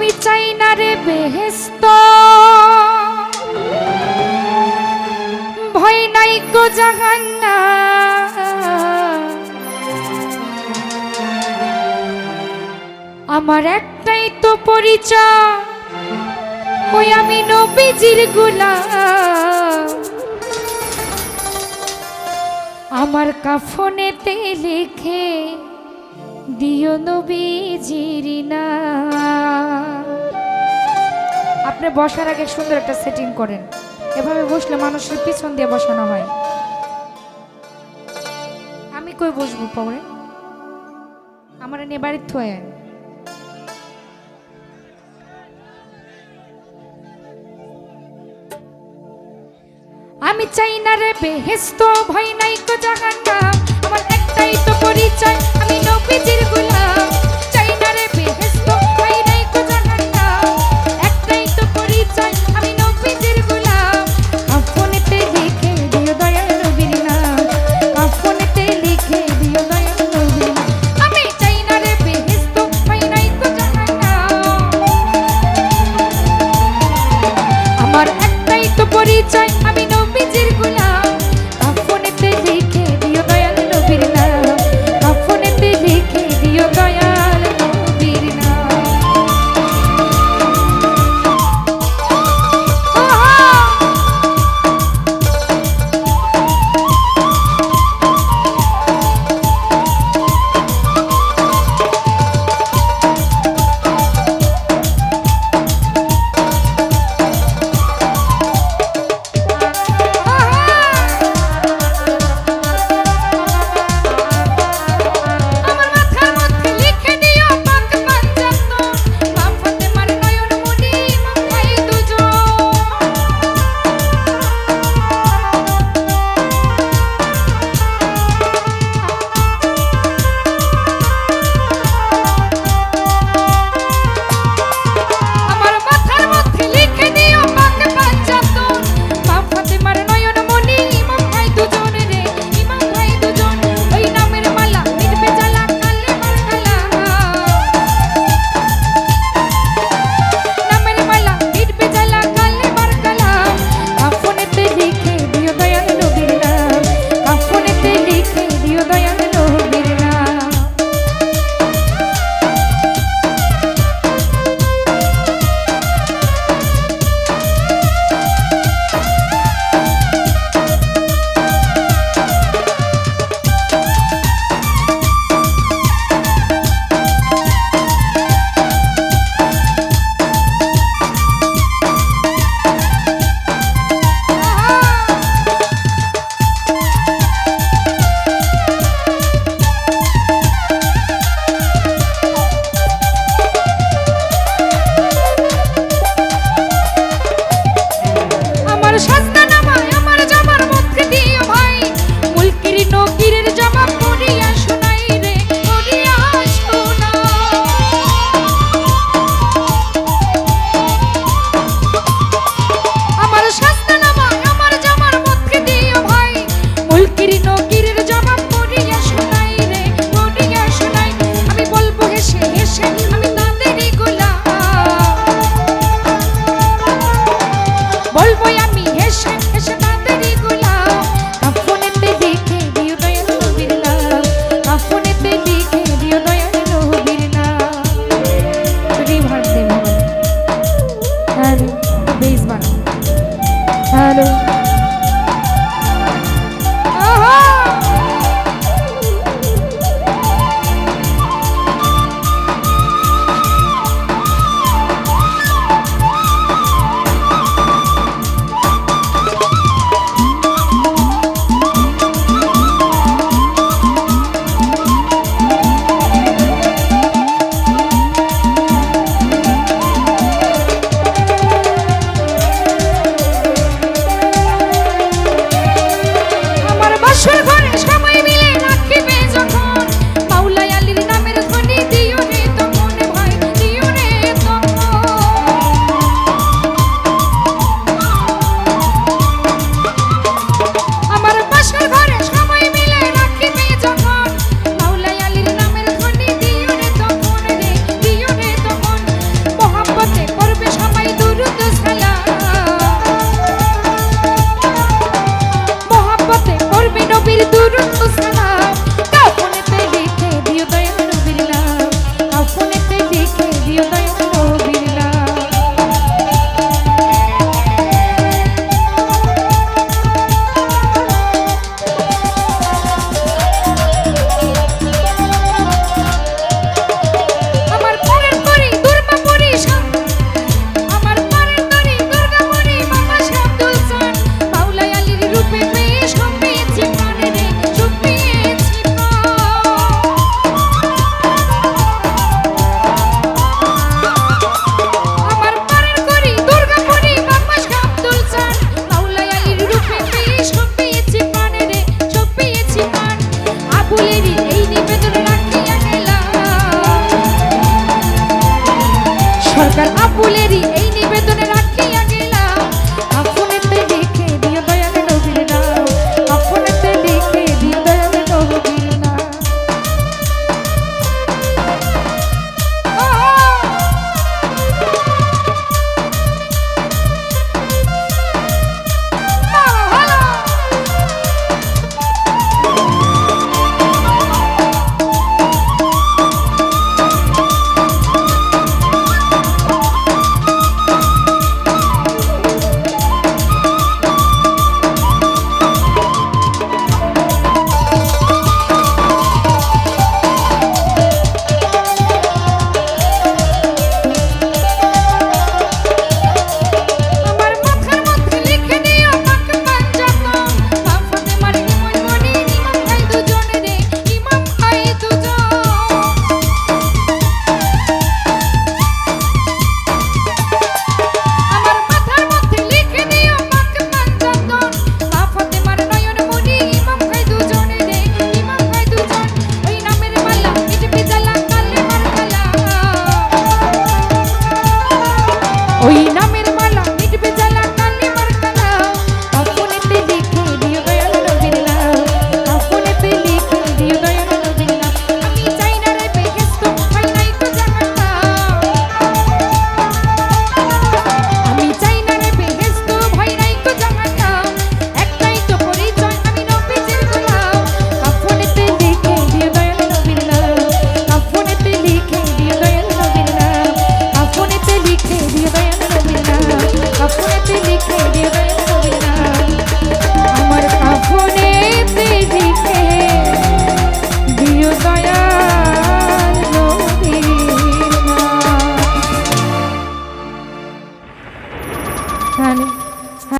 আমি চাই না রে বেহেস্ত। ভয় নাই গো জাহান্না। আমার একটাই তো পরিচয়, ওই আমি নবীজির গোলাম। আমার কাফনেতে লিখে দিও নবীজির না আপনি বসার আগে সুন্দর একটা সেটিং করেন। এভাবে বসলে মানুষের পিছন দিয়ে বসানো হয়। আমি কই বসবো পরে? আমার নিয়ে বাড়ির থয়ে। আমি চাই না রে বেহেস্ত ভয় নাই কো জাহান্নাম। আমার একটাই তো পরিচয়। বানাও হ্যালো